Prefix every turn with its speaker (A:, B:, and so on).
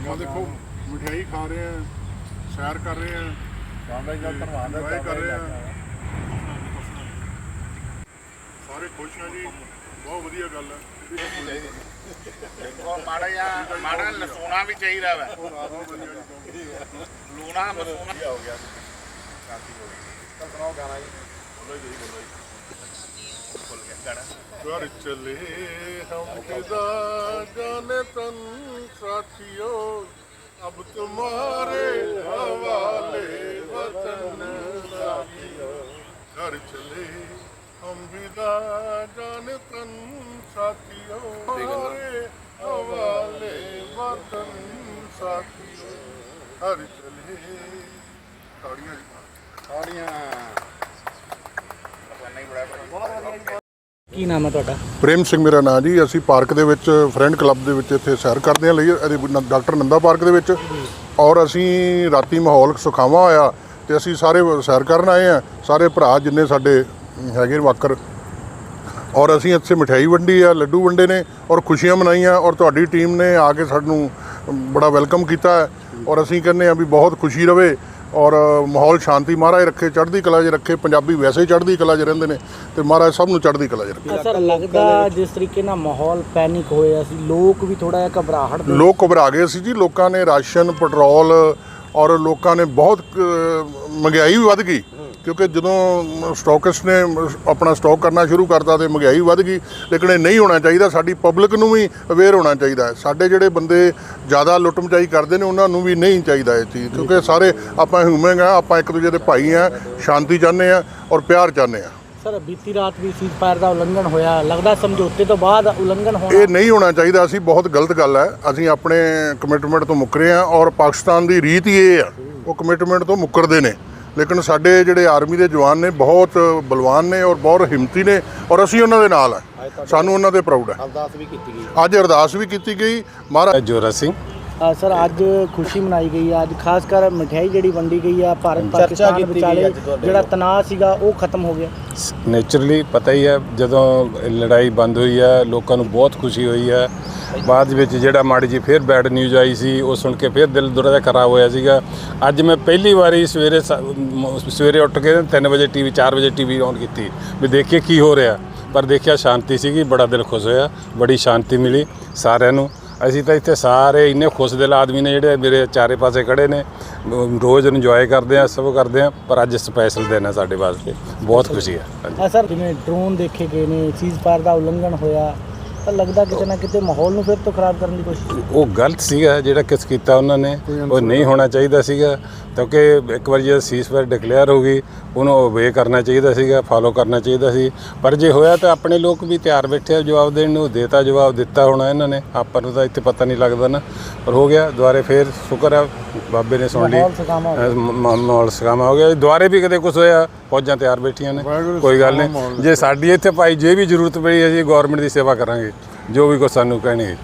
A: ਆਪਾਂ ਦੇਖੋ ਮਠਿਆਈ ਖਾ ਰਹੇ ਆ ਸੈਰ ਕਰ ਰਹੇ ਆ
B: ਬਾਬਾ ਜੀ ਦਾ ਧੰਨਵਾਦ ਹੈ
A: enjoy ਕਰ ਰਹੇ ਆ ਸਾਰੇ ਖੁਸ਼ ਆ ਜੀ। ਬਹੁਤ ਵਧੀਆ ਗੱਲ ਹੈ।
B: ਦੇਖੋ ਮਾੜਾ ਜਿਹਾ ਮਾੜਾ ਲਸੂਣਾ ਵੀ ਚਾਹੀਦਾ ਵਾ। ਲੂਣਾ ਮਸੂਣਾ। ਹੋ ਗਿਆ। ਸ਼ਾਂਤੀ ਹੋ ਗਈ ਤਾਂ ਸੁਣਾਓ ਗਾਣਾ ਜੀ। ਬੋਲੋ ਜੀ ਬੋਲੋ ਜੀ। भूल गया गाना
A: कर चले हम फिदा जाने तन साथियों अब तुम्हारे हवाले वतन साथियों कर चले हम विदा जाने तन साथियों हमारे हवाले वतन साथियों हर चले ताड़ियाँ
B: ताड़ियाँ
C: ਕੀ ਨਾਮ ਹੈ ਤੁਹਾਡਾ?
A: ਪ੍ਰੇਮ ਸਿੰਘ ਮੇਰਾ ਨਾਂ ਜੀ। ਅਸੀਂ ਪਾਰਕ ਦੇ ਵਿੱਚ, ਫਰੈਂਡ ਕਲੱਬ ਦੇ ਵਿੱਚ ਇੱਥੇ ਸੈਰ ਕਰਦੇ ਹਾਂ ਲਈ। ਡਾਕਟਰ ਨੰਦਾ ਪਾਰਕ ਦੇ ਵਿੱਚ। ਔਰ ਅਸੀਂ ਰਾਤੀ ਮਾਹੌਲ ਸੁਖਾਵਾਂ ਹੋਇਆ ਤੇ ਅਸੀਂ ਸਾਰੇ ਸੈਰ ਕਰਨ ਆਏ ਆ ਸਾਰੇ ਭਰਾ ਜਿੰਨੇ ਸਾਡੇ ਹੈਗੇ ਵਾਕਰ। ਔਰ ਅਸੀਂ ਇੱਥੇ ਮਠਿਆਈ ਵੰਡੀ ਆ, ਲੱਡੂ ਵੰਡੇ ਨੇ ਔਰ ਖੁਸ਼ੀਆਂ ਮਨਾਈਆਂ। ਔਰ ਤੁਹਾਡੀ ਟੀਮ ਨੇ ਆ ਕੇ ਸਾਨੂੰ ਬੜਾ ਵੈਲਕਮ ਕੀਤਾ ਔਰ ਅਸੀਂ ਕਹਿੰਦੇ ਆ ਵੀ ਬਹੁਤ ਖੁਸ਼ੀ ਰਵੇ। ਔਰ ਮਾਹੌਲ ਸ਼ਾਂਤੀ ਮਹਾਰਾਜ ਰੱਖੇ ਚੜ੍ਹਦੀ ਕਲਾ 'ਚ ਰੱਖੇ ਪੰਜਾਬੀ ਵੈਸੇ ਹੀ ਚੜ੍ਹਦੀ ਕਲਾ 'ਚ ਰਹਿੰਦੇ ਨੇ ਤੇ ਮਹਾਰਾਜ ਸਭ ਨੂੰ ਚੜ੍ਹਦੀ ਕਲਾ 'ਚ ਰੱਖੇ।
C: ਸਰ ਲੱਗਦਾ ਜਿਸ ਤਰੀਕੇ ਨਾਲ ਮਾਹੌਲ ਪੈਨਿਕ ਹੋਇਆ ਸੀ ਲੋਕ ਵੀ ਥੋੜਾ ਜਿਹਾ ਘਬਰਾਹਟ
A: ਲੋਕ ਘਬਰਾ ਗਏ ਸੀ ਜੀ ਲੋਕਾਂ ਨੇ ਰਾਸ਼ਨ ਪੈਟਰੋਲ ਔਰ ਲੋਕਾਂ ਨੇ ਬਹੁਤ ਮਹਿੰਗਾਈ ਵੀ ਵੱਧ ਗਈ। ਕਿਉਂਕਿ ਜਦੋਂ ਸਟਾਕਸ ਨੇ ਆਪਣਾ ਸਟਾਕ ਕਰਨਾ ਸ਼ੁਰੂ ਕਰਤਾ ਤੇ ਮਹਿੰਗਾਈ ਵੱਧ ਗਈ ਲੇਕਿਨ ਇਹ ਨਹੀਂ ਹੋਣਾ ਚਾਹੀਦਾ ਸਾਡੀ ਪਬਲਿਕ ਨੂੰ ਵੀ ਅਵੇਅਰ ਹੋਣਾ ਚਾਹੀਦਾ ਹੈ। ਸਾਡੇ ਜਿਹੜੇ ਬੰਦੇ ਜ਼ਿਆਦਾ ਲੁੱਟ ਮਚਾਈ ਕਰਦੇ ਨੇ ਉਹਨਾਂ ਨੂੰ ਵੀ ਨਹੀਂ ਚਾਹੀਦਾ ਇਹ ਚੀਜ਼ ਕਿਉਂਕਿ ਸਾਰੇ ਆਪਾਂ ਹਿਊਮਨ ਆ ਆਪਾਂ ਇੱਕ ਦੂਜੇ ਦੇ ਭਾਈ ਆ ਸ਼ਾਂਤੀ ਚਾਹੁੰਦੇ ਆ ਔਰ ਪਿਆਰ ਚਾਹੁੰਦੇ ਆ।
C: ਸਰ ਬੀਤੀ ਰਾਤ ਵੀ ਸੀਜ਼ਫਾਇਰ ਦਾ ਉਲੰਘਣ ਹੋਇਆ। ਲੱਗਦਾ ਸਮਝੌਤੇ ਤੋਂ ਬਾਅਦ ਉਲੰਘਣ ਹੋਣਾ
A: ਇਹ ਨਹੀਂ ਹੋਣਾ ਚਾਹੀਦਾ ਸੀ ਬਹੁਤ ਗਲਤ ਗੱਲ ਹੈ। ਅਸੀਂ ਆਪਣੇ ਕਮਿਟਮੈਂਟ ਤੋਂ ਮੁੱਕਰੇ ਆ ਔਰ ਪਾਕਿਸਤਾਨ ਦੀ ਰੀਤ ਹੀ ਇਹ ਆ। ਉਹ ਕਮਿਟਮੈਂਟ ਤੋਂ ਮੁੱਕਰਦੇ ਨੇ। ਲੇਕਿਨ ਸਾਡੇ ਜਿਹੜੇ ਆਰਮੀ ਦੇ ਜਵਾਨ ਨੇ ਬਹੁਤ ਬਲਵਾਨ ਨੇ ਔਰ ਬਹੁਤ ਹਿੰਮਤੀ ਨੇ ਔਰ ਅਸੀਂ ਉਹਨਾਂ ਦੇ ਨਾਲ ਆ ਸਾਨੂੰ ਉਹਨਾਂ ਤੇ ਪ੍ਰਾਊਡ ਹੈ।
B: ਅਰਦਾਸ ਵੀ ਕੀਤੀ ਗਈ।
A: ਅੱਜ ਅਰਦਾਸ ਵੀ ਕੀਤੀ ਗਈ। ਮਹਾਰਾਜ
D: ਜੋਰਾ ਸਿੰਘ
C: ਸਰ ਅੱਜ ਖੁਸ਼ੀ ਮਨਾਈ ਗਈ ਹੈ ਅੱਜ ਖਾਸ ਕਰ ਮਠਿਆਈ ਜਿਹੜੀ ਵੰਡੀ ਗਈ ਹੈ ਭਾਰਤ ਪਾਕਿਸਤਾਨ ਵਿਚਾਲੇ ਜਿਹੜਾ ਤਣਾਅ ਸੀਗਾ ਉਹ ਖਤਮ ਹੋ ਗਿਆ।
D: ਨੇਚਰਲੀ ਪਤਾ ਹੀ ਹੈ ਜਦੋਂ ਲੜਾਈ ਬੰਦ ਹੋਈ ਹੈ ਲੋਕਾਂ ਨੂੰ ਬਹੁਤ ਖੁਸ਼ੀ ਹੋਈ ਹੈ। ਬਾਅਦ ਵਿੱਚ ਜਿਹੜਾ ਮਾੜੀ ਜੀ ਫਿਰ ਬੈਡ ਨਿਊਜ਼ ਆਈ ਸੀ ਉਹ ਸੁਣ ਕੇ ਫਿਰ ਦਿਲ ਦੁਰਾ ਜਿਹਾ ਖਰਾਬ ਹੋਇਆ ਸੀਗਾ। ਅੱਜ ਮੈਂ ਪਹਿਲੀ ਵਾਰੀ ਸਵੇਰੇ ਸਵੇਰੇ ਉੱਠ ਕੇ 3 ਵਜੇ ਟੀਵੀ 4 ਵਜੇ ਟੀਵੀ ਔਨ ਕੀਤੀ ਵੀ ਦੇਖੀਏ ਕੀ ਹੋ ਰਿਹਾ। ਪਰ ਦੇਖਿਆ ਸ਼ਾਂਤੀ ਸੀਗੀ ਬੜਾ ਦਿਲ ਖੁਸ਼ ਹੋਇਆ ਬੜੀ ਸ਼ਾਂਤੀ ਮਿਲੀ ਸਾਰਿਆਂ ਨੂੰ। ਅਸੀਂ ਤਾਂ ਇੱਥੇ ਸਾਰੇ ਇੰਨੇ ਖੁਸ਼ ਦਿਲ ਆਦਮੀ ਨੇ ਜਿਹੜੇ ਮੇਰੇ ਚਾਰੇ ਪਾਸੇ ਖੜੇ ਨੇ। ਰੋਜ਼ ਇੰਜੋਏ ਕਰਦੇ ਆ, ਸਭ ਕਰਦੇ ਆ, ਪਰ ਅੱਜ ਸਪੈਸ਼ਲ ਦਿਨ ਹੈ ਸਾਡੇ ਵਾਸਤੇ। ਬਹੁਤ ਖੁਸ਼ੀ ਹੈ ਹਾਂਜੀ।
C: ਸਰ, ਜਿਵੇਂ ਡਰੋਨ ਦੇਖੇ ਗਏ ਨੇ ਸੀਜ਼ਫਾਇਰ ਦਾ ਉਲੰਘਣ ਹੋਇਆ ਤਾਂ ਲੱਗਦਾ ਕਿਤੇ ਨਾ ਕਿਤੇ ਮਾਹੌਲ ਨੂੰ ਫਿਰ ਤੋਂ ਖਰਾਬ ਕਰਨ ਦੀ ਕੋਸ਼ਿਸ਼
D: ਉਹ ਗਲਤ ਸੀਗਾ ਜਿਹੜਾ ਕਿਸ ਕੀਤਾ ਉਹਨਾਂ ਨੇ। ਉਹ ਨਹੀਂ ਹੋਣਾ ਚਾਹੀਦਾ ਸੀਗਾ ਕਿਉਂਕਿ ਇੱਕ ਵਾਰ ਜੇ ਸੀਸਫਾਇਰ ਡਿਕਲੇਅਰ ਹੋ ਗਈ ਉਹਨੂੰ ਓਬੇ ਕਰਨਾ ਚਾਹੀਦਾ ਸੀਗਾ ਫਾਲੋ ਕਰਨਾ ਚਾਹੀਦਾ ਸੀ। ਪਰ ਜੇ ਹੋਇਆ ਤਾਂ ਆਪਣੇ ਲੋਕ ਵੀ ਤਿਆਰ ਬੈਠੇ ਆ ਜਵਾਬ ਦੇਣ ਨੂੰ ਦੇਤਾ ਜਵਾਬ ਦਿੱਤਾ ਹੋਣਾ ਇਹਨਾਂ ਨੇ। ਆਪਾਂ ਨੂੰ ਤਾਂ ਇੱਥੇ ਪਤਾ ਨਹੀਂ ਲੱਗਦਾ ਨਾ। ਪਰ ਹੋ ਗਿਆ ਦੁਆਰੇ ਫੇਰ ਸ਼ੁਕਰ ਆ ਬਾਬੇ ਨੇ ਸੁਣ ਲਈ।
C: ਮਾਹੌਲ ਸਕਾਮਾ ਹੋ ਗਿਆ।
D: ਅਹ ਮ- ਮ- ਮਾਹੌਲ ਸਕਾਮਾ ਹੋ ਗਿਆ। ਦੁਆਰੇ ਵੀ ਕਦੇ ਕੁਝ ਹੋਇਆ ਫੌਜਾਂ ਤਿਆਰ ਬੈਠੀਆਂ ਨੇ। ਕੋਈ ਗੱਲ ਨਹੀਂ। ਜੇ ਸਾਡੀ ਇੱਥੇ ਭਾਈ ਜੇ ਵੀ ਜ਼ਰੂਰਤ ਪਈ ਅਸੀਂ ਗਵਰਨਮੈਂਟ ਦੀ ਸੇਵਾ ਕਰਾਂਗੇ। ਜੋ ਵੀ ਕੁਛ ਸਾਨੂੰ ਕਹਿਣਗੇ।